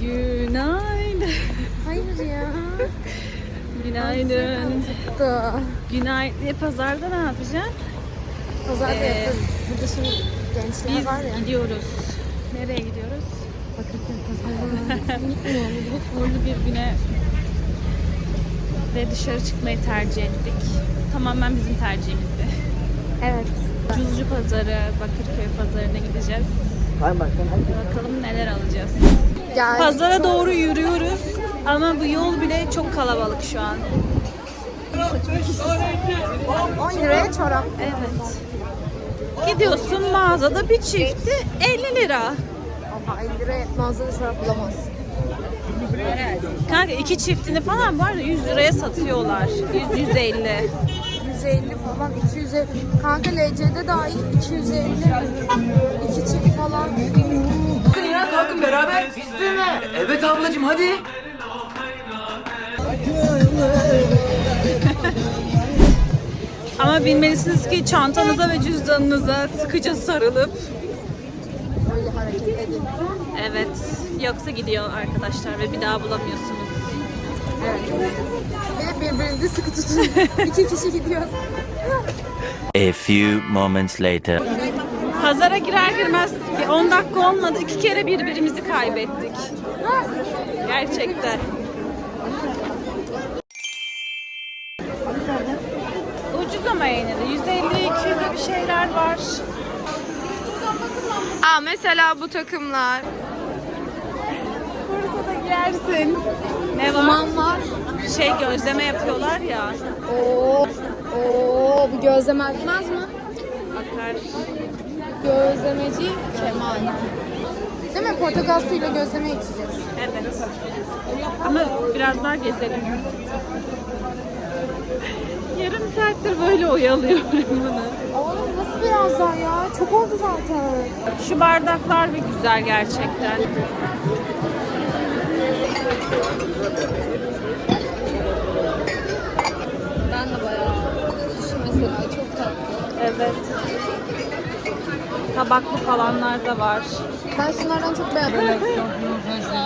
Günaydın. Hayır ya. Günaydın. Günaydın. E, pazarda ne yapacaksın? Pazarda Ee, yaparız. Burada şimdi gençler Biz var ya. gidiyoruz. Nereye gidiyoruz? Bakırköy pazarına. Uğurlu bir güne ve dışarı çıkmayı tercih ettik. Tamamen bizim tercihimizdi. evet. Cuzcu pazarı, Bakırköy pazarına gideceğiz. Bakalım neler alacağız. Yani Pazara doğru yürüyoruz ama bu yol bile çok kalabalık şu an. 10 liraya çorap. Evet. Gidiyorsun mağazada bir çifti 50 lira. Ama 50 liraya mağazada çorap bulamazsın. Kanka iki çiftini falan var ya 100 liraya satıyorlar. 100 150. 150 falan 250. Kanka LC'de dahil 250. İki çift falan. Kalkın ya kalkın beraber. Biz de mi? Evet ablacığım hadi. Ama bilmelisiniz ki çantanıza ve cüzdanınıza sıkıca sarılıp Öyle hareket edin. evet yoksa gidiyor arkadaşlar ve bir daha bulamıyorsunuz. Evet. Ve birbirinizi sıkı tutun. İki kişi gidiyoruz. A few moments later. Pazara girer girmez bir 10 dakika olmadı iki kere birbirimizi kaybettik. Gerçekten. Ucuz ama yine de 150-200'e bir şeyler var. Aa mesela bu takımlar. Bursa'da giyersin. Ne var? Aman var. Şey gözleme yapıyorlar ya. Oo. Oo bu gözleme etmez mi? Bakar. Gözlemeci Kemal. Değil mi? Portakal suyuyla gözleme içeceğiz. Evet. Ama biraz daha gezelim. Yarım saattir böyle oyalıyorum bunu. Oğlum nasıl biraz daha ya? Çok oldu zaten. Şu bardaklar bir güzel gerçekten. Ben de bayağı. Şu mesela çok tatlı. Evet. Tabaklı falanlar da var. Ben şunlardan çok beğendim.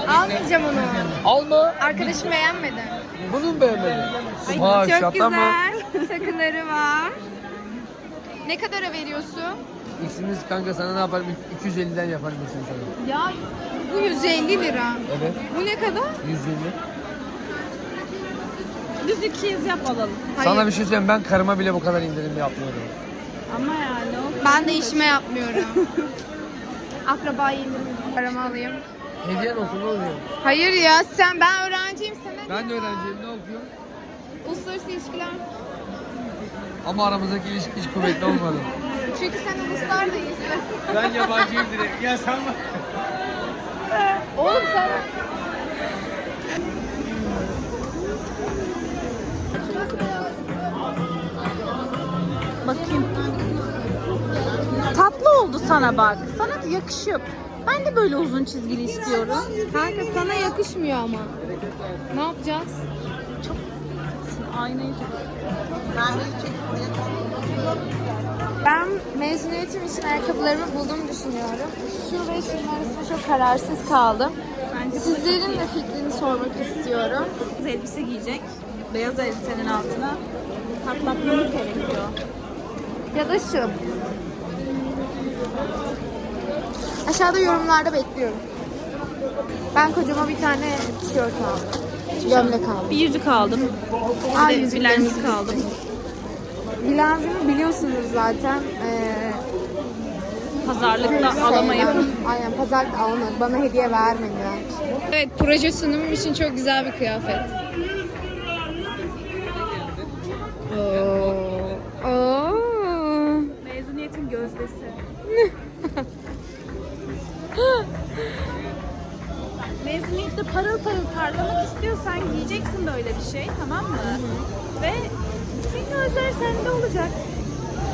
Almayacağım onu. Alma. Arkadaşım beğenmedi. Bunu mu beğenmedin? Ay, çok güzel. Takıları var. Ne kadara veriyorsun? İkimiz kanka sana ne yaparım? 250'den yaparım mesela sana. Ya bu 150 lira. Evet. Bu ne kadar? 150. Biz 200 yap alalım. Sana bir şey söyleyeyim ben karıma bile bu kadar indirim yapmıyorum. Ama yani o Ben de işime yapmıyorum. Akraba indirim. Paramı alayım. Hediyen olsun ne oluyor? Hayır ya sen ben öğrenciyim sana. Ben de öğrenciyim ne okuyorum? Uluslararası ilişkiler. Ama aramızdaki ilişki hiç kuvvetli olmadı. Çünkü sen uluslar değilsin. ben yabancıyım direkt. Ya sen bak. Oğlum sen... sana bak. Sana da yakışıyor. Ben de böyle uzun çizgili istiyorum. Kanka sana yakışmıyor ama. Ne yapacağız? Aynayı tut. Ben mezuniyetim için ayakkabılarımı bulduğumu düşünüyorum. Şu ve şunun arasında çok kararsız kaldım. Bence Sizlerin de fikrini sormak istiyorum. kız elbise giyecek. Beyaz elbisenin altına patlatmamız gerekiyor. Ya da şu. Aşağıda yorumlarda bekliyorum. Ben kocama bir tane tişört aldım. Gömlek aldım. Bir yüzük aldım. Aa, Bir de bilezik aldım. Bileziğimi biliyorsunuz zaten. Ee, Pazarlıkta sevmem. alamayıp Aynen pazarda almadı. Bana hediye vermediler. Evet proje sunumum için çok güzel bir kıyafet. İstiyorsan giyeceksin böyle bir şey tamam mı? Ve bütün gözler sende olacak.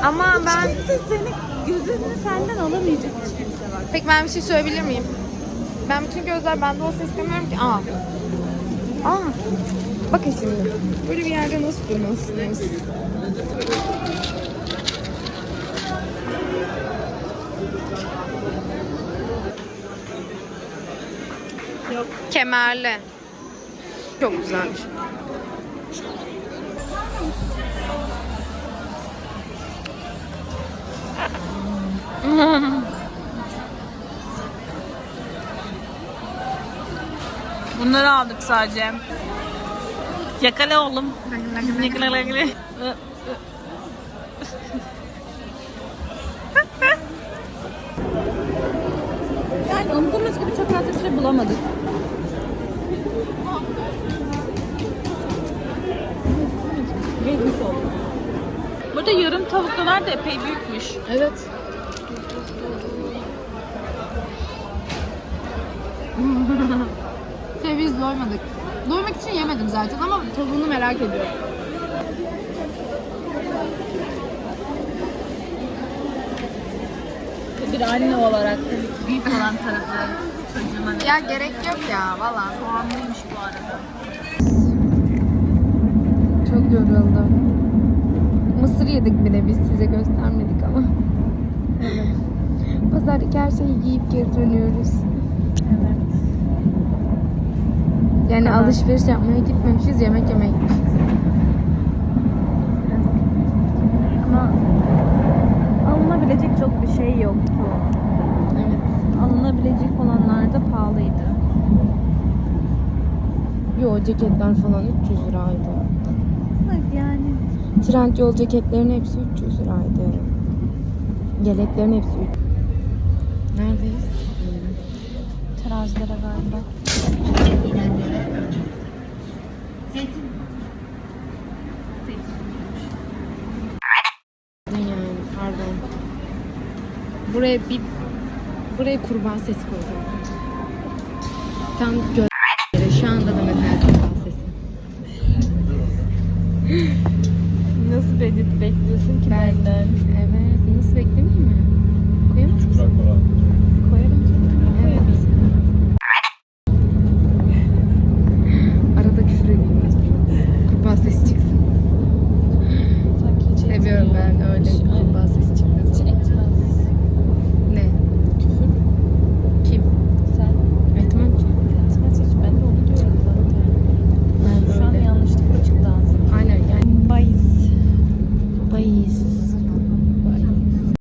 Ama ben Kimse seni gözünü senden alamayacak hiç kimse bak. Peki ben bir şey söyleyebilir miyim? Ben bütün gözler bende olsa istemiyorum ki. Aa. Aa. Bakın şimdi. Böyle bir yerde nasıl durmalısınız? Yok. Kemerli. Çok güzelmiş. Bunları aldık sadece. Yakala oğlum. Yakala yakala. yani umduğumuz gibi çok fazla bir şey bulamadık. Burada yarım tavuklular da epey büyükmüş. Evet. şey biz doymadık. Doymak için yemedim zaten ama tavuğunu merak ediyorum. Bir anne olarak tabii büyük olan tarafı çocuğuma? Ya gerek yok ya valla. Soğanlıymış bu arada. Çok yoruldum. Mısır yedik bile biz size göstermedik ama. Evet. Pazardaki her şeyi yiyip geri dönüyoruz. Evet. Yani alışveriş yapmaya gitmemişiz, yemek yemeye gitmişiz. Ama alınabilecek çok bir şey yoktu. Evet. Alınabilecek olanlar da pahalıydı. Yo ceketler falan 300 liraydı. Evet yani. Trendyol ceketlerin hepsi 300 liraydı. Yeleklerin hepsi 300. Neredeyiz? Terazilere galiba. Yani pardon. Buraya bir buraya kurban sesi koydum. Tam gö